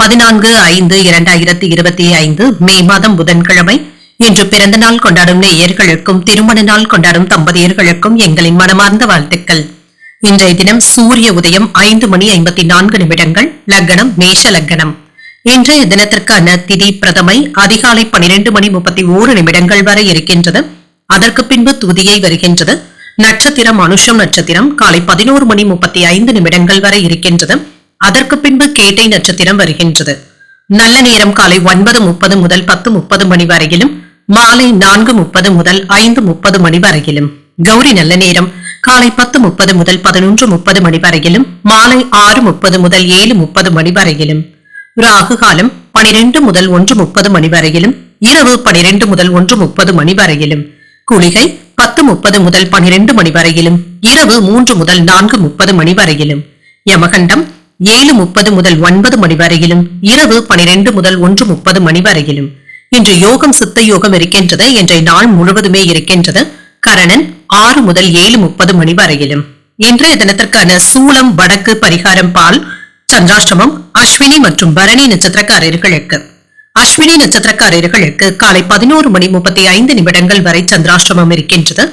பதினான்கு ஐந்து இரண்டாயிரத்தி இருபத்தி ஐந்து மே மாதம் புதன்கிழமை. இன்று பிறந்த நாள் கொண்டாடும் நேயர்களுக்கும் திருமண நாள் கொண்டாடும் தம்பதியர்களுக்கும் எங்களின் மனமார்ந்த வாழ்த்துக்கள். இன்றைய தினம் சூரிய உதயம் ஐந்து மணி ஐம்பத்தி நான்கு நிமிடங்கள் லக்னம் மேஷ லக்னம். இன்றைய தினத்திற்கான திதி பிரதமை அதிகாலை பனிரெண்டு மணி முப்பத்தி ஓரு நிமிடங்கள் வரை இருக்கின்றது. அதற்கு பின்பு துதியை வருகின்றது. நட்சத்திரம் அனுஷம் நட்சத்திரம் காலை பதினோரு மணி முப்பத்தி ஐந்து நிமிடங்கள் வரை இருக்கின்றது. அதற்கு பின்பு கேட்டை நட்சத்திரம் வருகின்றது. நல்ல நேரம் காலை ஒன்பது முப்பது முதல் பத்து முப்பது மணி வரையிலும் மாலை நான்கு முப்பது முதல் ஐந்து முப்பது மணி வரையிலும். கௌரி நல்ல நேரம் காலை பத்து முப்பது முதல் பதினொன்று முப்பது மணி வரையிலும் மாலை ஆறு முப்பது முதல் ஏழு முப்பது மணி வரையிலும். ராகு காலம் பனிரெண்டு முதல் ஒன்று முப்பது மணி வரையிலும் இரவு பனிரெண்டு முதல் ஒன்று முப்பது மணி வரையிலும். குளிகை பத்து முப்பது முதல் பனிரெண்டு மணி வரையிலும் இரவு மூன்று முதல் நான்கு முப்பது மணி வரையிலும். யமகண்டம் ஏழு முப்பது முதல் ஒன்பது மணி வரையிலும் இரவு பனிரெண்டு முதல் ஒன்று முப்பது மணி வரையிலும். இன்று யோகம் சித்த யோகம் இருக்கின்றது. இன்றைய நாள் முழுவதுமே இருக்கின்றது. கரணன் ஆறு முதல் ஏழு முப்பது மணி வரையிலும். இன்றைய தினத்திற்கான சூலம் வடக்கு பரிகாரம் பால் சந்திராஷ்டமம் அஸ்வினி மற்றும் பரணி நட்சத்திரக்காரர்களுக்கு. அஸ்வினி நட்சத்திரக்காரர்களுக்கு காலை பதினோரு மணி முப்பத்தி ஐந்து நிமிடங்கள் வரை சந்திராஷ்டமம் இருக்கின்றது.